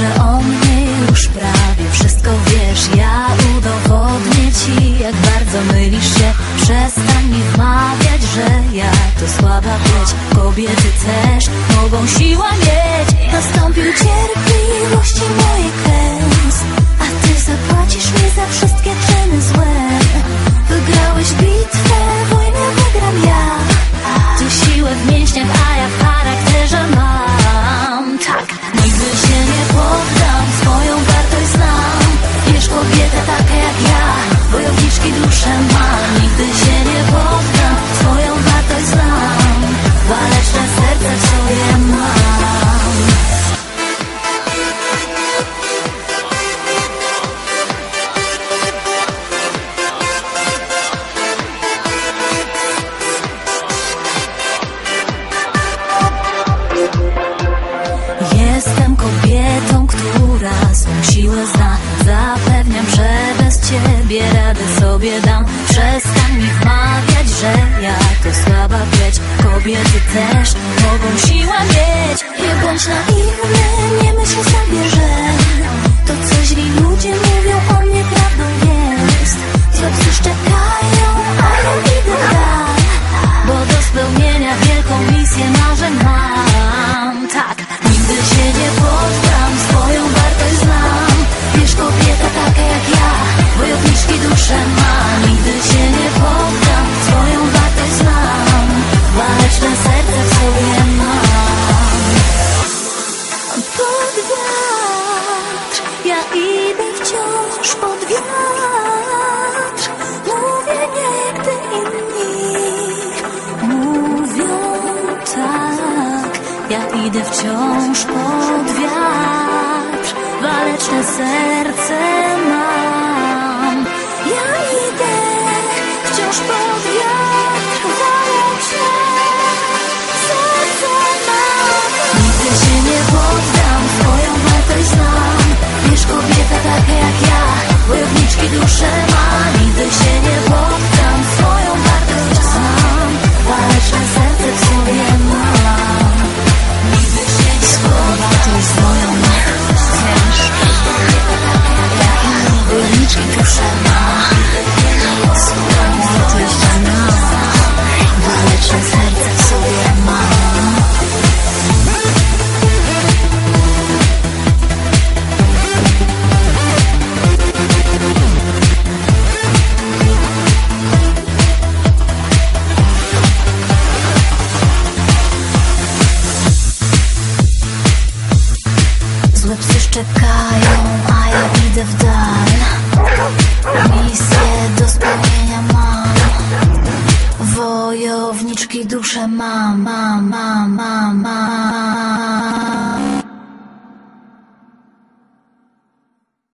że o mnie już prawie wszystko wiesz. Ja udowodnię ci, jak bardzo mylisz się. Przestań mi wmawiać, że ja to słaba pieć Kobiety też mogą siła sobie dam. Przestań mi wmawiać, że ja to słaba pieć Kobiety też mogą siłę mieć. Nie bądź naiwny, nie myśl sobie, Ja idę wciąż pod wiatr Waleczne serce mam. Ja idę wciąż pod wiatr Waleczne serce mam. Nigdy się nie poddam, swoją wartość znam. Wiesz, kobieta taka jak ja, wojowniczki duszę Waleczne serce w sobie mam Złe psy szczekają, a ja idę w dal Wojowniczki duszę